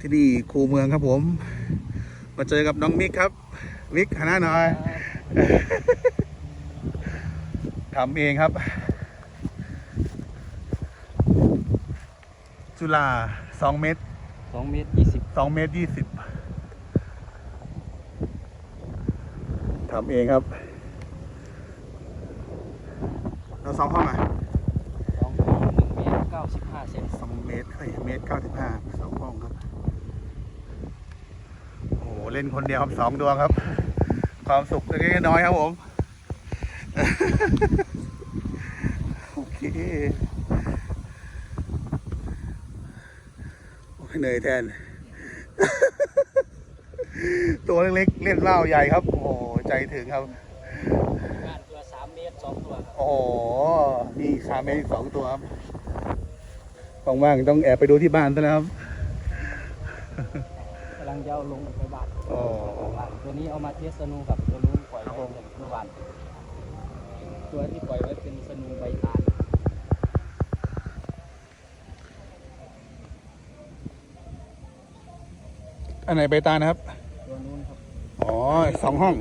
ที่นี่คูเมืองครับผม มาเจอกับน้องมิกครับ มิกหันหน้าหน่อยทำเองครับ จุฬาสองเมตรสองเมตรยี่สิบสองเมตรยี่สิบทำเองครับแล้วสองห้องอะสองห้องหนึ่งเมตรเก้าสิบห้าเซนสองเมตรเฮ้ยเมตรเก้าสิบห้าสองห้องครับ โอ้โห เล่นคนเดียวครับสองดวงครับ ความสุขเล็กๆน้อยๆครับผม โอเคโอ้ยเหนื่อยแทน ตัวเล็กๆ เล่นว่าวใหญ่ครับ โอ้โหใจถึงครับงานตัวสามเมตรสองตัวครับโอ้โหมีคาเมอีกสองตัวครับว่างๆต้องแอบไปดูที่บ้านซะแล้วครับกำ ลังจะเอาลงไปบ้านโอ้บ้านตัวนี้เอามาเทสสนูกับตัวนู้นปล่อยไว้แต่เมื่อวานตัวที่ปล่อยไว้เป็นสนูใบตาลอันไหนใบตาลนะครับ ตัวนู้นครับ อ๋อสองห้อง